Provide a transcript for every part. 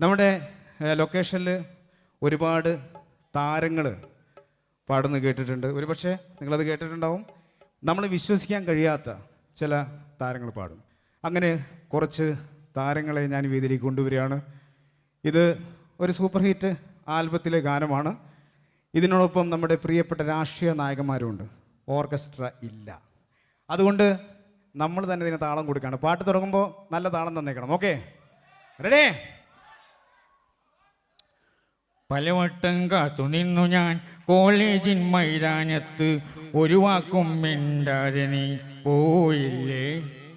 നമ്മുടെ ലൊക്കേഷനിൽ ഒരുപാട് താരങ്ങൾ പാടുന്ന കേട്ടിട്ടുണ്ട്. ഒരുപക്ഷെ നിങ്ങളത് കേട്ടിട്ടുണ്ടാവും. നമ്മൾ വിശ്വസിക്കാൻ കഴിയാത്ത ചില താരങ്ങൾ പാടും. അങ്ങനെ കുറച്ച് താരങ്ങളെ ഞാൻ വീതിയിലേക്ക് കൊണ്ടുവരികയാണ്. ഇത് ഒരു സൂപ്പർ ഹിറ്റ് ആൽബത്തിലെ ഗാനമാണ്. ഇതിനോടൊപ്പം നമ്മുടെ പ്രിയപ്പെട്ട രാഷ്ട്രീയ നായകന്മാരുണ്ട്. ഓർക്കസ്ട്ര ഇല്ല. അതുകൊണ്ട് നമ്മൾ തന്നെ ഇതിന് താളം കൊടുക്കുകയാണ്. പാട്ട് തുടങ്ങുമ്പോൾ നല്ല താളം തന്നേക്കണം. ഓക്കെ? റെഡി പലവട്ടം കാത്തു നിന്നു ഞാൻ കോളേജിൻ മൈതാനത്ത് ഒരു വാക്കും മിണ്ടാതെ നീ പോയില്ലേ?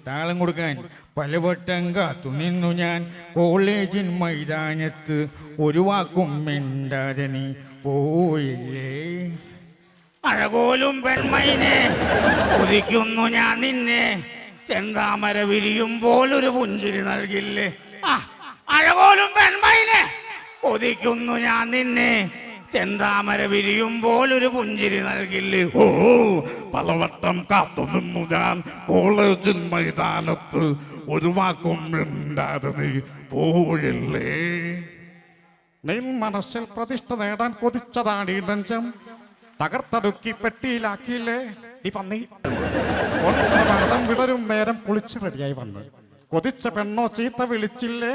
താളം കൊടുക്കാൻ. പലവട്ടം കാത്തു നിന്നു ഞാൻ കോളേജിൻ മൈതാനത്ത് ഒരു വാക്കും മിണ്ടാതെ നീ പോയില്ലേ? അഴകോലും പെൺമൈനെ ഉദിക്കുന്നു ഞാൻ നിന്നെ. ചെന്താമര വിരിയും പോലൊരു പുഞ്ചിരി നൽകില്ലേ? അഴകോലും പെൺമൈനെ ഉദിക്കുന്നു ഞാൻ നിന്നെ. ചെന്താമര വിരിയുമ്പോൾ ഒരു പുഞ്ചിരി നൽകില്ലേ? ഓ പലവട്ടം കാത്തു നിന്നു ഞാൻ കോളേജിൻ മൈതാനത്ത്. ഒരു വാക്കും മിണ്ടാതെ നീ പോയില്ലേ? നിൻ മനസ്സിൽ പ്രതിഷ്ഠ നേടാൻ കൊതിച്ചതാണ് ഈ നെഞ്ചം. തകർത്തടുക്കി പെട്ടിയിലാക്കിയില്ലേ? ഈ പന്നി വിടരും നേരം കുളിച്ച് റെഡിയായി വന്ന്. കൊതിച്ച പെണ്ണോ ചീത്ത വിളിച്ചില്ലേ?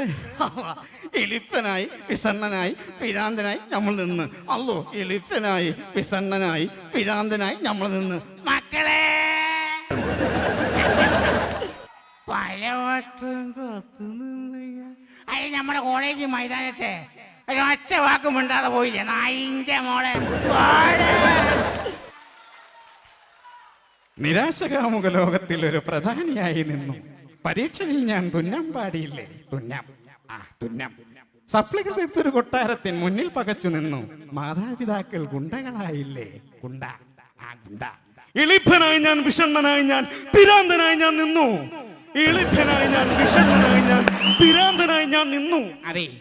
എളിപ്പനായി വിസണ്ണനായി പിരാന്തനായി നമ്മൾ നിന്ന്. അല്ലോ എളിപ്പനായി വിസണ്ണനായി പിരാന്തനായി നമ്മൾ നിന്ന്. മക്കളെ! പലവട്ടം കാത്തു നിന്ന് ഞാൻ. അയ്യ നമ്മുടെ കോളേജ് മൈതാനത്തെ ഒരു ഒറ്റ വാക്കും മിണ്ടാതെ പോയില്ലേ? നായിന്റെ മോളെ. നിരാശകാമുഖ നിരാശകാമുക ലോകത്തിൽ ഒരു പ്രധാനിയായി നിന്നു. പരീക്ഷയിൽ ഞാൻ തുന്നം പാടിയില്ലേ? തുന്നം. ആ തുന്നം. തീർത്തൊരു കൊട്ടാരത്തിൻ മുന്നിൽ പകച്ചു നിന്നു. മാതാപിതാക്കൾ ഗുണ്ടകളായില്ലേ? ഗുണ്ട. ആ ഗുണ്ട. ഇളിപ്പനായി ഞാൻ വിഷണ്ണനായി ഞാൻ പിരാന്തനായി ഞാൻ നിന്നു. എളിഭനായി ഞാൻ വിഷണ്ണനായി ഞാൻ പിരാന്തനായി ഞാൻ നിന്നു. അതെ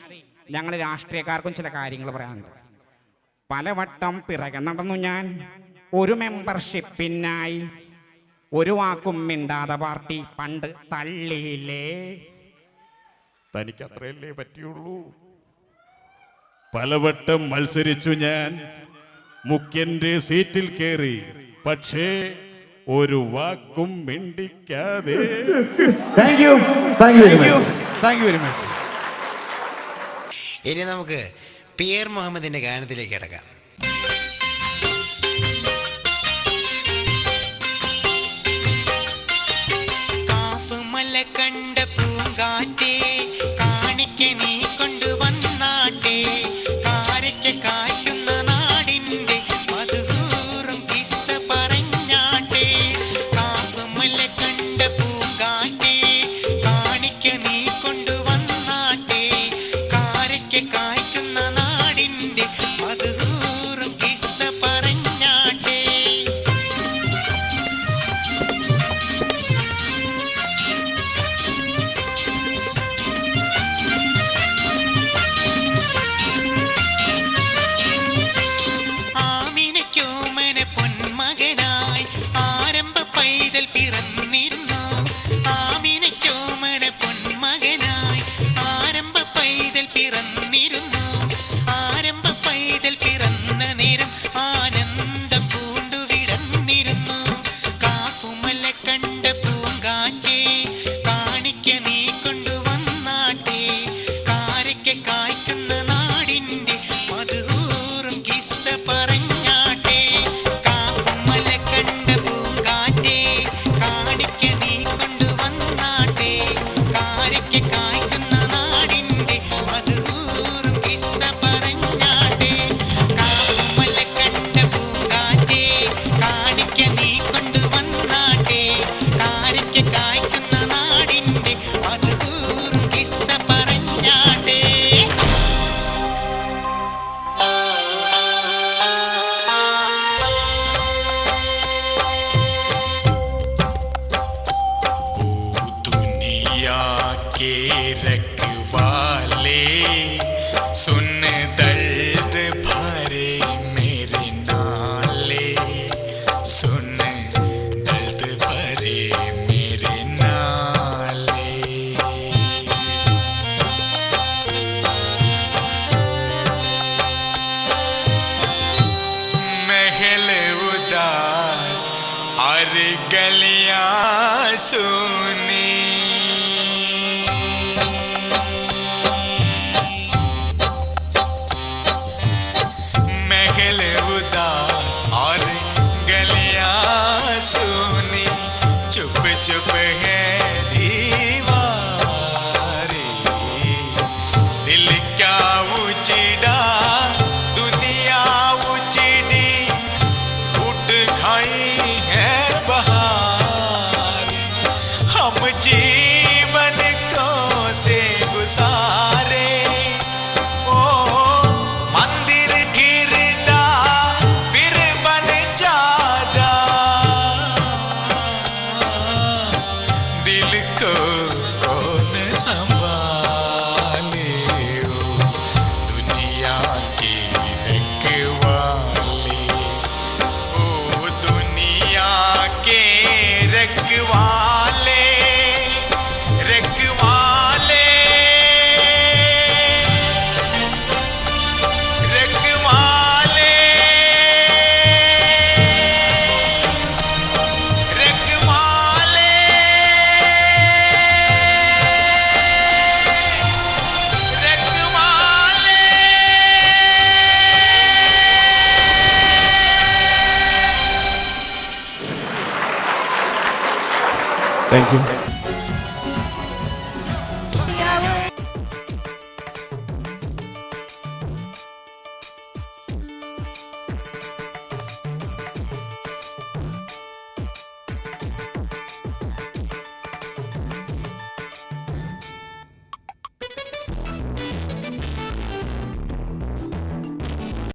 ഞങ്ങൾ രാഷ്ട്രീയക്കാർക്കും ചില കാര്യങ്ങൾ പറയാനുണ്ട്. പലവട്ടം പിറകെ നടന്നു ഞാൻ. ഒരു മെമ്പർഷിപ്പിനായി ഒരു വാക്കും മിണ്ടാതെ പാർട്ടി പണ്ട് തള്ളിയില്ലേ? തനിക്ക് അത്രയല്ലേ പറ്റിയുള്ളൂ? പലവട്ടം മത്സരിച്ചു ഞാൻ മുഖ്യന്റെ സീറ്റിൽ കയറി പക്ഷേ ഒരു വാക്കും മിണ്ടിക്കാതെ. Thank you thank you thank you very much ഇനി നമുക്ക് പി പിയർ മുഹമ്മദിന്റെ ഗാനത്തിലേക്ക് കിടക്കാം. Kiki Kong. भरे मेरे महल उदास और सुनी। महल उदास और चुप चुप है दीवारें। दिल क्या उचिड़ा दुनिया उचिड़ी उठ खाई है बहार। हम जीवन को से गुसारे